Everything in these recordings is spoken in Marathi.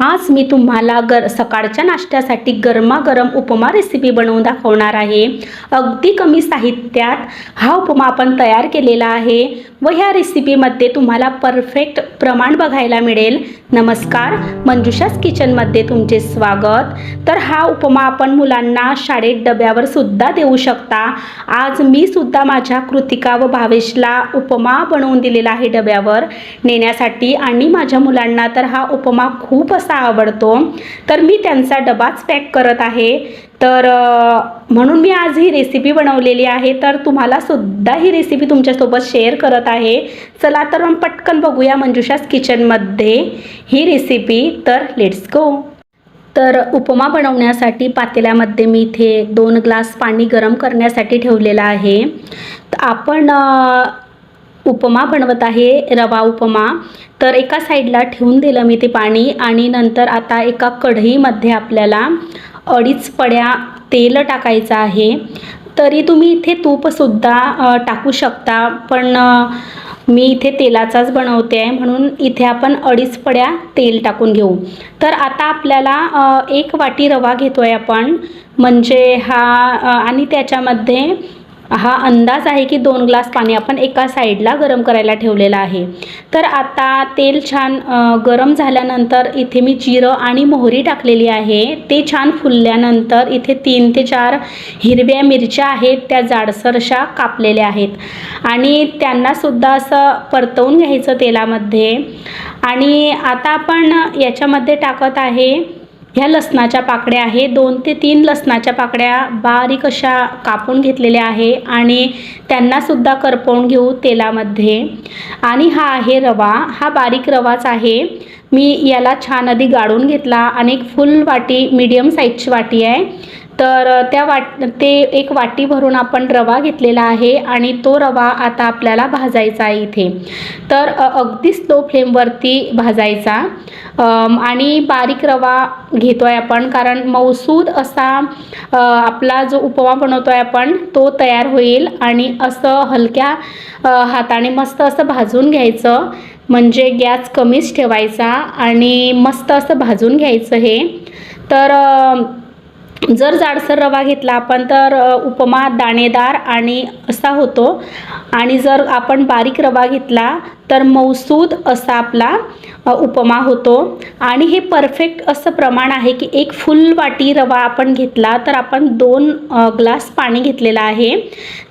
आज मी तुम्हाला गर सकाळच्या नाश्त्यासाठी गरमागरम उपमा रेसिपी बनवून दाखवणार आहे. अगदी कमी साहित्यात हा उपमा आपण तयार केलेला आहे व ह्या रेसिपीमध्ये तुम्हाला परफेक्ट प्रमाण बघायला मिळेल. नमस्कार मंजुषास किचनमध्ये तुमचे स्वागत. तर हा उपमा आपण मुलांना शाळेत डब्यावर सुद्धा देऊ शकता. आज मी सुद्धा माझ्या कृतिका व भावेशला उपमा बनवून दिलेला आहे डब्यावर नेण्यासाठी आणि माझ्या मुलांना तर हा उपमा खूप असा आवडतो? तर मी त्यांचा डबाच पॅक करत आहे. तर म्हणून मी आज ही रेसिपी बनवलेली आहे. तर तुम्हाला सुद्धा ही रेसिपी तुमच्यासोबत शेअर करत आहे. चला तर मग पटकन बघूया मंजुषास किचनमध्ये ही रेसिपी तर लेट्स गो तर उपमा बनवण्यासाठी पातेल्यामध्ये मी इथे दोन ग्लास पाणी गरम करण्यासाठी ठेवलेलं आहे. तर आपण उपमा बनवत आहे रवा उपमा. तर एका साईडला ठेवून दिलं मी ते पाणी आणि नंतर आता एका कढईमध्ये आपल्याला अडीच पड्या तेल टाकायचं आहे. तरी तुम्ही इथे तूपसुद्धा टाकू शकता पण मी इथे तेलाचाच बनवते आहे म्हणून इथे आपण अडीच पड्या तेल टाकून घेऊ. तर आता आपल्याला एक वाटी रवा घेतो आहे आपण. म्हणजे हा आणि त्याच्यामध्ये हा अंदाज आहे की दोन ग्लास पाणी आपण एका साईडला गरम करायला ठेवलेलं आहे. तर आता तेल छान गरम झाल्यानंतर इथे मी जिरं आणि मोहरी टाकलेली आहे. ते छान फुलल्यानंतर इथे तीन ते चार हिरव्या मिरच्या आहेत त्या जाडसरशा कापलेल्या आहेत. आणि त्यांनासुद्धा असं परतवून घ्यायचं तेलामध्ये. आणि आता आपण याच्यामध्ये टाकत आहे ह्या लसणाच्या पाकड्या आहे दोन ते तीन लसणाच्या पाकड्या बारीक अशा कापून घेतलेल्या आहे आणि त्यांनासुद्धा करपवून घेऊ तेलामध्ये. आणि हा आहे रवा. हा बारीक रवाच आहे. मी याला छान आधी गाळून घेतला आणि एक फुल वाटी मीडियम साईजची वाटी आहे. तर त्या वाट ते एक वाटी भरून आपण रवा घेतलेला आहे आणि तो रवा आता आपल्याला भाजायचा आहे इथे. तर अगदी स्लो फ्लेमवरती भाजायचा. आणि बारीक रवा घेतो आहे आपण कारण मौसूद असा आपला जो उपमा बनवतो आहे आपण तो तयार होईल आणि असं हलक्या हाताने मस्त असं भाजून घ्यायचं. म्हणजे गॅस कमीच ठेवायचा आणि मस्त असं भाजून घ्यायचं हे. तर जर जाडसर रवा घेतला आपण तर उपमा दाणेदार आणि असा होतो. आणि जर आपण बारीक रवा घेतला तर मौसूद असा आपला उपमा होतो. आणि हे परफेक्ट असं प्रमाण आहे की एक फुल वाटी रवा आपण घेतला तर आपण दोन ग्लास पाणी घेतलेलं आहे.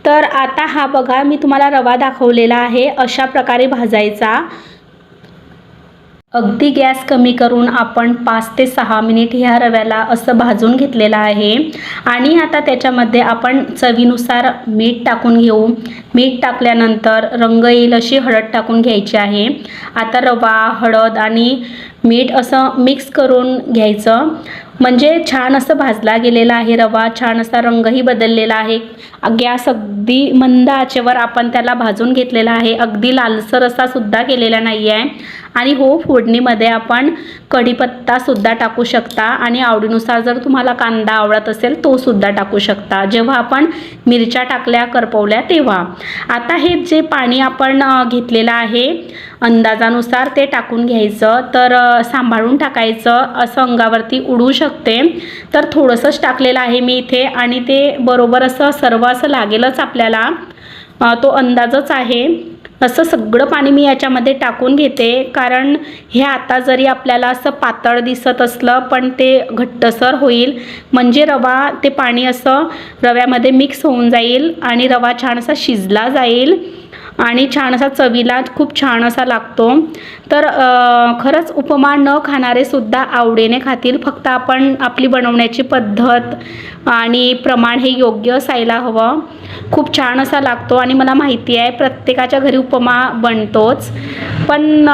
तर आता हा बघा मी तुम्हाला रवा दाखवलेला आहे. अशा प्रकारे भाजायचा. अगदी गॅस कमी करून आपण पाच ते सहा मिनिट ह्या रव्याला असं भाजून घेतलेलं आहे. आणि आता त्याच्यामध्ये आपण चवीनुसार मीठ टाकून घेऊ. मीठ टाकल्यानंतर रंग येईल अशी हळद टाकून घ्यायची आहे. आता रवा हळद आणि मीठ असं मिक्स करून घ्यायचं. म्हणजे छान असं भाजला गेलेला आहे रवा. छान असा रंगही बदललेला आहे. गॅस अगदी मंद आचेवर आपण त्याला भाजून घेतलेला आहे. अगदी लालसर असा सुद्धा केलेला नाही आहे आणि हो फोडणीमध्ये आपण कढीपत्तासुद्धा टाकू शकता आणि आवडीनुसार जर तुम्हाला कांदा आवडत असेल तोसुद्धा टाकू शकता. जेव्हा आपण मिरच्या टाकल्या करपवल्या तेव्हा. आता हे जे पाणी आपण घेतलेलं आहे अंदाजानुसार ते टाकून घ्यायचं. तर सांभाळून टाकायचं. असं अंगावरती उडू शकते. तर थोडंसंच टाकलेलं आहे मी इथे आणि ते बरोबर असं सर्व असं लागेलच आपल्याला. तो अंदाजच आहे. असं सगळं पाणी मी याच्यामध्ये टाकून घेते. कारण हे आता जरी आपल्याला असं पातळ दिसत असलं पण ते घट्टसर होईल. म्हणजे रवा ते पाणी असं रव्यामध्ये मिक्स होऊन जाईल आणि रवा छान असा शिजला जाईल. आणि छान असा चवीला खूप छान असा लागतो. तर खरंच उपमा न खाणारे सुद्धा आवडीने खातील. फक्त आपण आपली बनवण्याची पद्धत आणि प्रमाण हे योग्य असायला हवं. खूप छान असा लागतो आणि मला माहिती आहे प्रत्येकाच्या घरी उपमा बनतोच. पण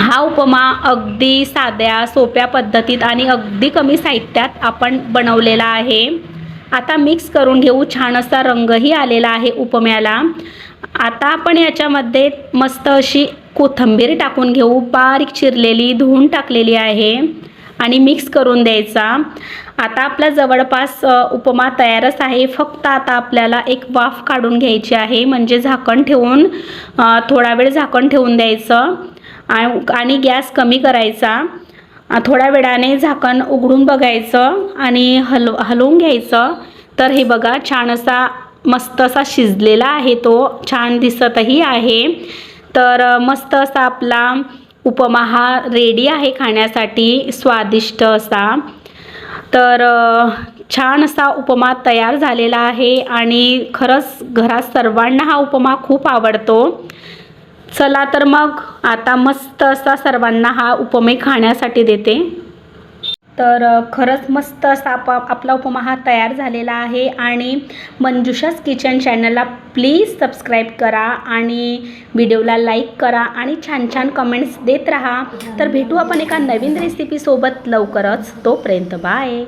हा उपमा अगदी साध्या सोप्या पद्धतीत आणि अगदी कमी साहित्यात आपण बनवलेला आहे. आता मिक्स करून घेऊ. छान असा रंगही आलेला आहे उपम्याला. आता आपण याच्यामध्ये मस्त अशी कोथिंबीर टाकून घेऊ. बारीक चिरलेली धुवून टाकलेली आहे. आणि मिक्स करून द्यायचा. आता आपला जवळपास उपमा तयारच आहे. फक्त आता आपल्याला एक वाफ काढून घ्यायची आहे. म्हणजे झाकण ठेवून थोडा वेळ झाकण ठेवून द्यायचं. आणि गॅस कमी करायचा. थोड्या वेळाने झाकण उघडून बघायचं. आणि हलव हलवून घ्यायचं. तर हे बघा छान असा मस्त असा शिजलेला आहे तो छान दिसतही आहे. तर मस्त असा आपला उपमा हा रेडी आहे खाण्यासाठी स्वादिष्ट असा. तर छान असा उपमा तयार झालेला आहे आणि खरंच घरात सर्वांना हा उपमा खूप आवडतो. चला तर मग आता मस्त असा सर्वांना हा उपमे खाण्यासाठी देते. तर खरंच मस्त असा आप आपला उपमा हा तयार झालेला आहे आणि मंजुषास किचन चॅनलला प्लीज सबस्क्राईब करा आणि व्हिडिओला लाईक करा आणि छान छान कमेंट्स देत राहा. तर भेटू आपण एका नवीन रेसिपीसोबत लवकरच. तोपर्यंत बाय.